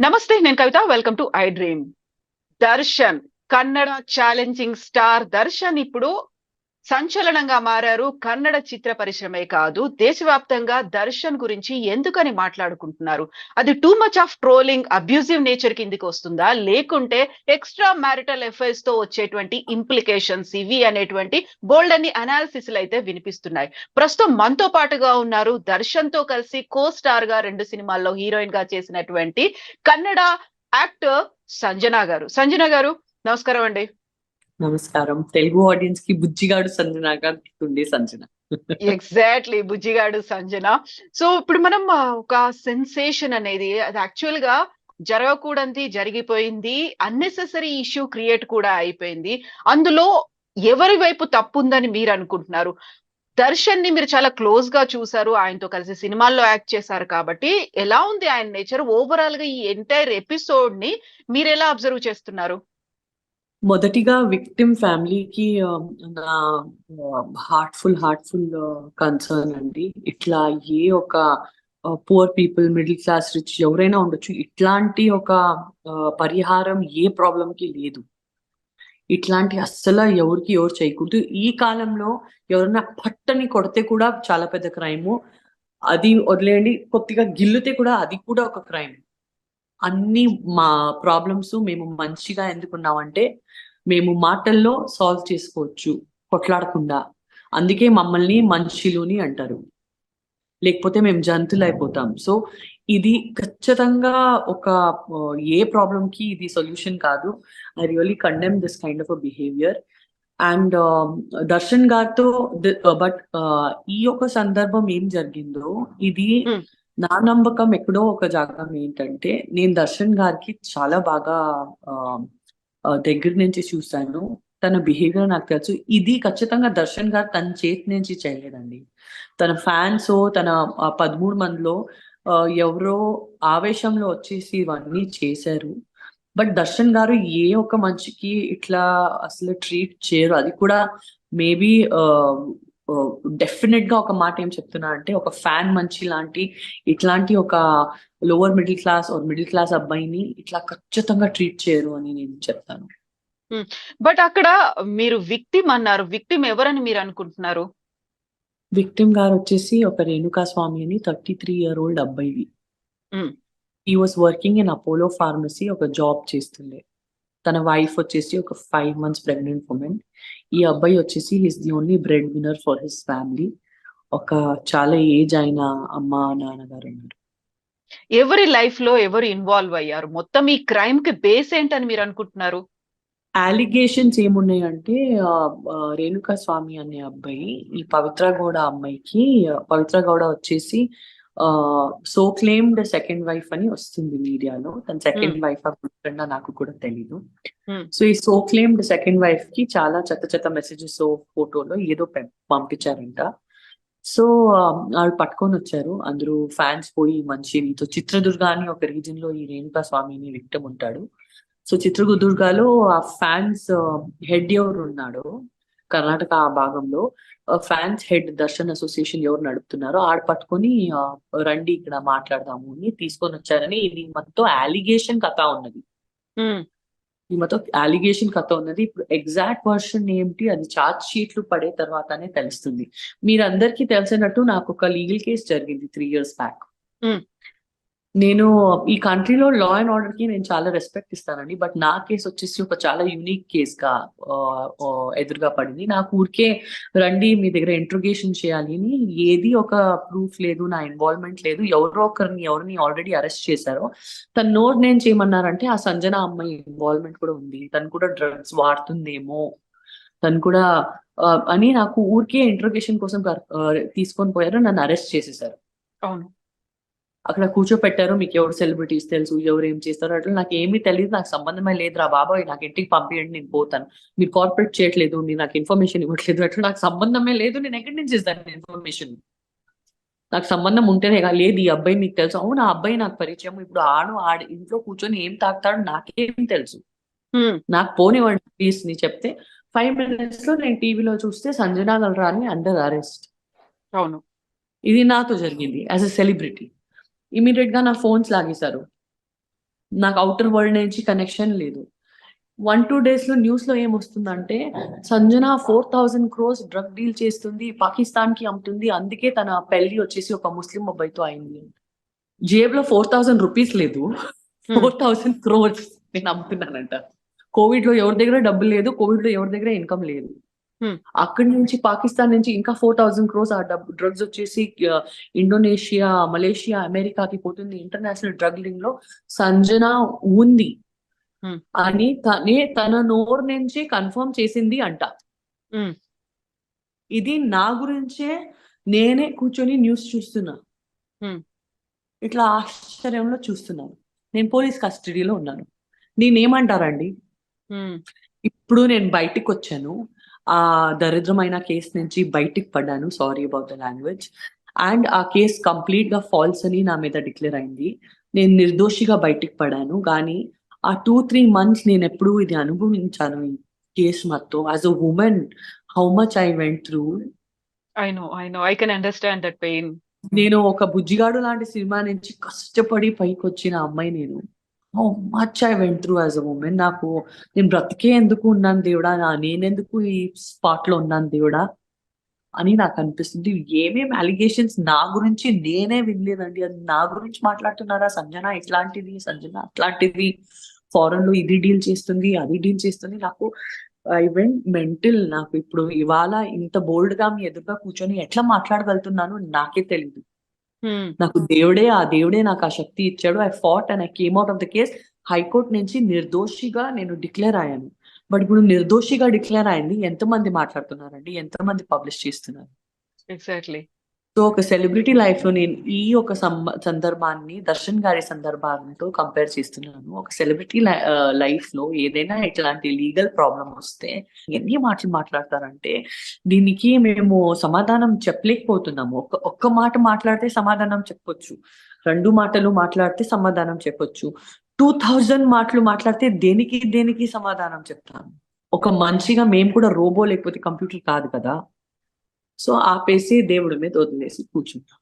నమస్తే నేను Kavitha. Welcome to iDream Darshan Kannada challenging star Darshan ఇప్పుడు సంచలనంగా మారారు కన్నడ చిత్ర పరిశ్రమే కాదు దేశవ్యాప్తంగా దర్శన్ గురించి ఎందుకని మాట్లాడుకుంటున్నారు? అది too much of trolling abusive nature కిందికి వస్తుందా? లేకుంటే ఎక్స్ట్రా మ్యారిటల్ ఎఫైర్స్తో వచ్చేటువంటి ఇంప్లికేషన్స్ ఇవి అనేటువంటి బోల్డ్ అన్ని అనాలిసిస్ అయితే వినిపిస్తున్నాయి. ప్రస్తుతం మనతో పాటుగా ఉన్నారు దర్శన్తో కలిసి కో స్టార్గా రెండు సినిమాల్లో హీరోయిన్గా చేసినటువంటి కన్నడ యాక్టర్ సంజన గారు. సంజన గారు నమస్కారం అండి. నమస్కారం. తెలుగు ఆడియన్స్కి బుజ్జిగాడు సంజనగా గుర్తుండే సంజన. ఎగ్జాక్ట్లీ బుజ్జిగాడు సంజన. సో ఇప్పుడు మనం ఒక సెన్సేషన్ అనేది అది యాక్చువల్గా జరగకూడంది జరిగిపోయింది అన్నెసెసరీ ఇష్యూ క్రియేట్ కూడా అయిపోయింది. అందులో ఎవరి వైపు తప్పు ఉందని మీరు అనుకుంటున్నారు? దర్శన్ని మీరు చాలా క్లోజ్గా చూసారు ఆయనతో కలిసి సినిమాల్లో యాక్ట్ చేశారు కాబట్టి. ఎలా ఉంది ఆయన నేచర్ ఓవరాల్గా ఈ ఎంటైర్ ఎపిసోడ్ని మీరు ఎలా అబ్జర్వ్ చేస్తున్నారు? మొదటిగా విక్టిమ్ ఫ్యామిలీకి నా హార్ట్ఫుల్ హార్ట్ఫుల్ కన్సర్న్ అండి. ఇట్లా ఏ ఒక poor people middle class rich ఎవరైనా ఉండొచ్చు. ఇట్లాంటి ఒక పరిహారం ఏ ప్రాబ్లం కి లేదు. ఇట్లాంటి అస్సలు ఎవరికి ఎవరు చేయకూడదు. ఈ కాలంలో ఎవరైనా పట్టని కొడితే కూడా చాలా పెద్ద క్రైము అది వదిలేయండి. కొద్దిగా గిల్లితే కూడా అది కూడా ఒక క్రైమ్ అన్ని మా ప్రాబ్లమ్స్ మేము మంచిగా ఎందుకున్నామంటే మేము మాటల్లో సాల్వ్ చేసుకోవచ్చు కొట్లాడకుండా. అందుకే మమ్మల్ని మనుషులుని అంటారు. లేకపోతే మేము జంతువులు అయిపోతాం. సో ఇది ఖచ్చితంగా ఒక ఏ ప్రాబ్లం కి ఇది సొల్యూషన్ కాదు. I really condemn this kind of a behaviour and Darshan గారితో బట్ uh, ఈ యొక్క సందర్భం ఏం జరిగిందో ఇది hmm. నా నమ్మకం ఎక్కడో ఒక జాగం ఏంటంటే నేను దర్శన్ గారికి చాలా బాగా దగ్గర నుంచి చూశాను. తన బిహేవియర్ నాకు తెలుసు. ఇది ఖచ్చితంగా దర్శన్ గారు తన చేతి నుంచి చేయలేదండి. తన ఫ్యాన్స్ తన పదమూడు మందిలో ఎవరో ఆవేశంలో వచ్చేసి ఇవన్నీ చేశారు. బట్ దర్శన్ గారు ఏ ఒక మనిషికి ఇట్లా అసలు ట్రీట్ చేయరు. అది కూడా మేబీ డెఫినెట్గా ఒక మాట ఏం చెప్తున్నా అంటే ఒక ఫ్యాన్ మంచి లాంటి ఇట్లాంటి ఒక lower middle class or middle class అబ్బాయిని ఇట్లా ఖచ్చితంగా ట్రీట్ చేయరు అని నేను చెప్తాను. బట్ అక్కడ మీరు విక్టిమ్ అన్నారు. విక్టిమ్ ఎవరని మీరు అనుకుంటున్నారు? విక్టిమ్ గారు వచ్చేసి ఒక రేణుకా స్వామి అని థర్టీ త్రీ ఇయర్ ఓల్డ్ అబ్బాయి. He was working in Apollo pharmacy ఒక జాబ్ చేస్తుండే. తన వైఫ్ వచ్చేసి ఒక ఫైవ్ మంత్స్ ప్రెగ్నెంట్ ఉమెన్ ఈ అబ్బాయి వచ్చేసి his the only bread winner for his family ఒక చాలా ఏజ్ అయిన అమ్మ నాన్నగారు ఉన్నారు. ఎవరి లైఫ్లో ఎవరు ఇన్వాల్వ్ అయ్యారు? మొత్తం ఈ క్రైమ్కి బేస్ ఏంటని మీరు అనుకుంటున్నారు? అలిగేషన్స్ ఏమున్నాయంటే రేణుకా స్వామి అనే అబ్బాయి ఈ పవిత్ర గౌడ అమ్మాయికి పవిత్ర గౌడ వచ్చేసి సో క్లెయిమ్డ్ సెకండ్ వైఫ్ అని వస్తుంది మీడియాలో. తన సెకండ్ వైఫ్ ఫ్రెండ్ నాకు కూడా తెలీదు. Hmm. సో ఈ సో క్లెయిమ్డ్ సెకండ్ వైఫ్కి చాలా చెత్త చెత్త మెసేజెస్ ఫోటోలో ఏదో పంపించారంట. సో వాళ్ళు పట్టుకొని వచ్చారు. అందరూ ఫ్యాన్స్ పోయి మంచి నీతో చిత్రదుర్గ అని ఒక రీజన్లో ఈ రేణుకా స్వామిని విక్టమ్ ఉంటాడు. సో చిత్రదుర్గలో ఆ ఫ్యాన్స్ హెడ్ ఎవరు ఉన్నాడో కర్ణాటక ఆ భాగంలో ఫ్యాన్స్ హెడ్ దర్శన్ అసోసియేషన్ ఎవరు నడుపుతున్నారో ఆడ పట్టుకొని రండి ఇక్కడ మాట్లాడదాము అని తీసుకొని వచ్చారని ఇది మొత్తం అలిగేషన్ కథ ఉన్నది. ఈ మొత్తం అలిగేషన్ కథ ఉన్నది. ఇప్పుడు ఎగ్జాక్ట్ వర్షన్ ఏంటి అది చార్జ్ షీట్లు పడే తర్వాతనే తెలుస్తుంది. మీరందరికీ తెలిసినట్టు నాకు ఒక లీగల్ కేసు జరిగింది త్రీ ఇయర్స్ బ్యాక్. నేను ఈ కంట్రీలో లా అండ్ ఆర్డర్కి నేను చాలా రెస్పెక్ట్ ఇస్తానండి. బట్ నా కేసు వచ్చేసి ఒక చాలా యూనిక్ కేస్గా ఎదురుగా పడింది. నాకు ఊరికే రండి మీ దగ్గర ఇంట్రోగేషన్ చేయాలి అని ఏది ఒక ప్రూఫ్ లేదు నా ఇన్వాల్వ్మెంట్ లేదు. ఎవరో ఒకరిని ఎవరిని ఆల్రెడీ అరెస్ట్ చేశారో తన నోట్ నేను చేయమన్నారంటే ఆ సంజన అమ్మాయి ఇన్వాల్వ్మెంట్ కూడా ఉంది. తను కూడా డ్రగ్స్ వాడుతుందేమో తను కూడా అని నాకు ఊరికే ఇంట్రోగేషన్ కోసం తీసుకొని పోయారు. నన్ను అరెస్ట్ చేసేసారు. అవును. అక్కడ కూర్చోపెట్టారు మీకు ఎవరు సెలబ్రిటీస్ తెలుసు ఎవరు ఏం చేస్తారు? అట్లా నాకు ఏమీ తెలియదు నాకు సంబంధమే లేదు రా బాబాయ్ నాకు ఇంటికి పంపించండి నేను పోతాను. మీరు కార్పొరేట్ చేయట్లేదు మీరు నాకు ఇన్ఫర్మేషన్ ఇవ్వట్లేదు అట్లా నాకు సంబంధమే లేదు నేను ఎక్కడి నుంచి ఇస్తాను ఇన్ఫర్మేషన్ నాకు సంబంధం ఉంటేనే కదా లేదు ఈ అబ్బాయి మీకు తెలుసు. అవును ఆ అబ్బాయి నాకు పరిచయం ఇప్పుడు ఆడు ఆడ ఇంట్లో కూర్చొని ఏం తాగుతాడు నాకేం తెలుసు. నాకు పోనివ్వండి ప్లీజ్ని చెప్తే. ఫైవ్ మినిట్స్లో నేను టీవీలో చూస్తే సంజనా గల్రాని అండర్ అరెస్ట్ అవును. ఇది నాతో జరిగింది యాజ్ ఎ సెలబ్రిటీ ఇమీడియట్గా నా ఫోన్స్ లాగేశారు. నాకు అవుటర్ వరల్డ్ నుంచి కనెక్షన్ లేదు. వన్ టూ డేస్లో న్యూస్లో ఏమొస్తుందంటే Sanjana four thousand crores drug deal చేస్తుంది పాకిస్తాన్కి అమ్ముతుంది అందుకే తన పెళ్ళి వచ్చేసి ఒక ముస్లిం అబ్బాయితో అయింది. జేబులో ఫోర్ థౌసండ్ రూపీస్ లేదు. ఫోర్ థౌసండ్ క్రోర్స్ నేను అమ్ముతున్నానంట. కోవిడ్లో ఎవరి దగ్గర డబ్బులు లేదు కోవిడ్లో ఎవరి దగ్గర ఇన్కమ్ లేదు. అక్కడి నుంచి పాకిస్తాన్ నుంచి ఇంకా ఫోర్ థౌసండ్ క్రోస్ ఆ డ్రగ్స్ వచ్చేసి ఇండోనేషియా మలేషియా అమెరికాకి పోతుంది. ఇంటర్నేషనల్ డ్రగ్ లింక్లో సంజన ఉంది. Hmm. అని తనే తన నోరు నుంచి కన్ఫర్మ్ చేసింది అంట. Hmm. ఇది నా గురించే నేనే కూర్చొని న్యూస్ చూస్తున్నా. Hmm. ఇట్లా ఆశ్చర్యంలో చూస్తున్నాను. నేను పోలీస్ కస్టడీలో ఉన్నాను. నేనేమంటారండి ఇప్పుడు నేను బయటికి వచ్చాను ఆ దరిద్రమైన కేసు నుంచి బయటికి పడ్డాను. Sorry about the language and ఆ కేసు కంప్లీట్గా ఫాల్స్ అని నా మీద డిక్లేర్ అయింది. నేను నిర్దోషిగా బయటికి పడాను. కానీ ఆ టూ త్రీ మంత్స్ నేను ఎప్పుడు ఇది అనుభవించాను ఈ కేసు మొత్తం. As a woman how much I went through I know, I know. I can understand that pain. నేను ఒక బుజ్జిగాడు లాంటి సినిమా నుంచి కష్టపడి పైకి వచ్చిన అమ్మాయి నేను. How much I went through as a woman నాకు నేను బ్రతికే ఎందుకు ఉన్నాను దేవుడా? నా నేనెందుకు ఈ స్పాట్లో ఉన్నాను దేవుడా? అని నాకు అనిపిస్తుంది. ఏమేమి అలిగేషన్స్ నా గురించి నేనే వినలేదండి. అది నా గురించి మాట్లాడుతున్నారా? సంజన ఇట్లాంటిది సంజన అట్లాంటిది. ఫారెన్లో ఇది డీల్ చేస్తుంది అది డీల్ చేస్తుంది. నాకు ఐ వెంట్ మెంటల్ నాకు ఇప్పుడు ఇవాళ ఇంత బోల్డ్గా మీ ఎదురుగా కూర్చొని ఎట్లా మాట్లాడగలుగుతున్నాను నాకే తెలియదు నాకు దేవుడే ఆ దేవుడే నాకు ఆ శక్తి ఇచ్చాడు. I fought and I came out of the case high court నుంచి నిర్దోషిగా నేను డిక్లేర్ అయ్యాను. బట్ ఇప్పుడు నిర్దోషిగా డిక్లేర్ అయింది. ఎంతమంది మాట్లాడుతున్నారండి? ఎంతమంది పబ్లిష్ చేస్తున్నారు? Exactly. సో ఒక సెలబ్రిటీ లైఫ్లో నేను ఈ ఒక సందర్భాన్ని దర్శన్ గారి సందర్భాలతో కంపేర్ చేస్తున్నాను. ఒక సెలబ్రిటీ లైఫ్లో ఏదైనా ఇట్లాంటి లీగల్ ప్రాబ్లం వస్తే ఎన్ని మాటలు మాట్లాడతారంటే దీనికి మేము సమాధానం చెప్పలేకపోతున్నాము. ఒక్క ఒక్క మాట మాట్లాడితే సమాధానం చెప్పొచ్చు. రెండు మాటలు మాట్లాడితే సమాధానం చెప్పొచ్చు. టూ థౌజండ్ మాటలు మాట్లాడితే దేనికి దేనికి సమాధానం చెప్తాను? ఒక మనిషిగా మేము కూడా రోబో లేకపోతే కంప్యూటర్ కాదు కదా. సో ఆపేసి దేవుడి మీద వదిలేసి కూర్చుంటాం.